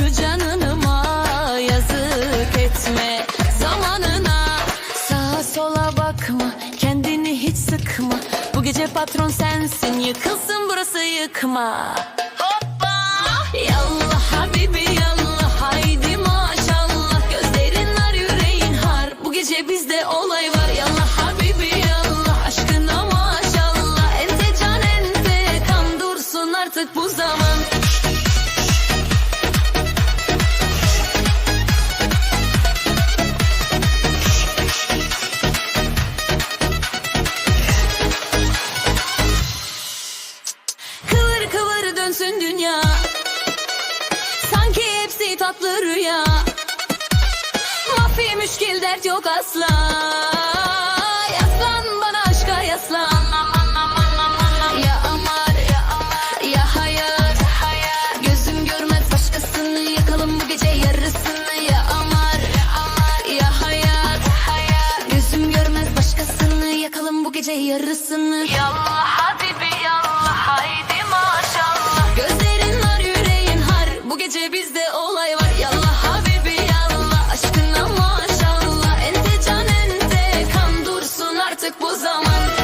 Şu yazık etme. Zamanına Sağa sola bakma kendini hiç sıkma. Bu gece patron sensin yıkılsın burası yıkma. Hoppa! Yallah habibi yallah haydi maşallah. Gözlerin var yüreğin har. Bu gece bizde olay var. Yallah habibi yallah aşkına maşallah. Entecan entekan dursun artık bu zaman. Dönsün dünya. Sanki hepsi tatlı rüya. Mafi müşkil dert yok asla. Yaslan bana aşka yaslan. Ya amar ya hayat Gözüm görmez başkasını Yakalım bu gece yarısını. Ya amar ya hayat Gözüm görmez başkasını Yakalım bu gece yarısını bu zaman